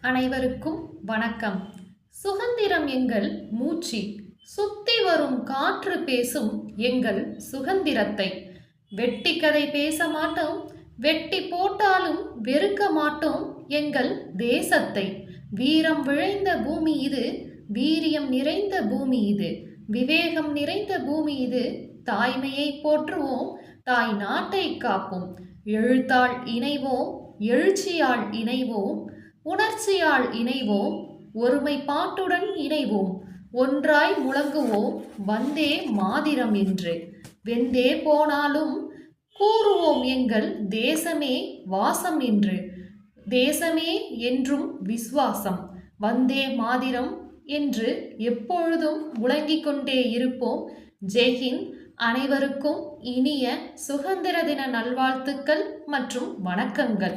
அனைவருக்கும் வணக்கம். சுகந்திரம் எங்கள் மூச்சு. சுத்தி வரும் காற்று பேசும் எங்கள் சுகந்திரத்தை. வெட்டி கதை பேச மாட்டோம் வெட்டி போட்டாலும் வெறுக்க மாட்டோம் எங்கள் தேசத்தை. வீரம் விழைந்த பூமி இது வீரியம் நிறைந்த பூமி இது. விவேகம் நிறைந்த பூமி இது தாய்மையை போற்றுவோம் தாய் நாட்டை காப்போம். எழுத்தால் இணைவோம் எழுச்சியால் இணைவோம் உணர்ச்சியால் இணைவோம் ஒருமைப்பாட்டுடன் இணைவோம். ஒன்றாய் முழங்குவோம் வந்தே மாதிரம் என்று. வெந்தே போனாலும் கூறுவோம் எங்கள் தேசமே வாசம் என்று தேசமே என்றும் விசுவாசம். வந்தே மாதிரம் என்று எப்பொழுதும் முழங்கிக் கொண்டே இருப்போம். ஜெய்ஹிந்த் அனைவருக்கும் இனிய சுதந்திர தின நல்வாழ்த்துக்கள் மற்றும் வணக்கங்கள்.